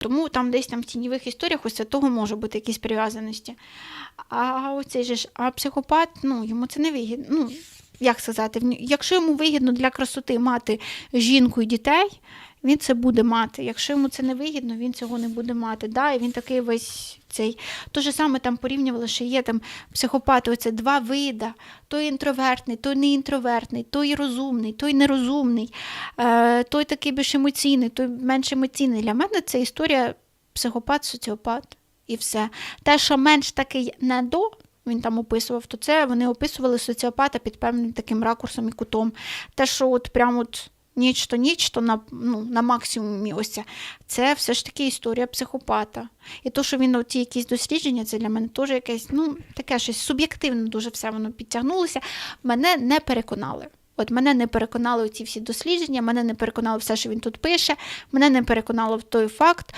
Тому там десь там в тіньових історіях у того може бути якісь прив'язаності. А оцей же ж, а психопат, ну, йому це не вигідно. Ну, як сказати, якщо йому вигідно для красоти мати жінку і дітей, він це буде мати. Якщо йому це не вигідно, він цього не буде мати. Да? І він такий весь цей. То же саме там порівнювали, що є там психопати, оце два вида: той інтровертний, той не інтровертний, той розумний, той нерозумний, е, той такий більш емоційний, той менш емоційний. Для мене це історія психопат, соціопат і все. Те, що менш такий не до. Він там описував, то це вони описували соціопата під певним таким ракурсом і кутом. Те, що от прямо от нічто, нічто на, ну, на максимумі ось це, це все ж таки історія психопата. І то, що він оті якісь дослідження, це для мене теж якесь, ну, таке щось суб'єктивно дуже все воно підтягнулося. Мене не переконали. От мене не переконали ці всі дослідження, мене не переконало все, що він тут пише, мене не переконало в той факт,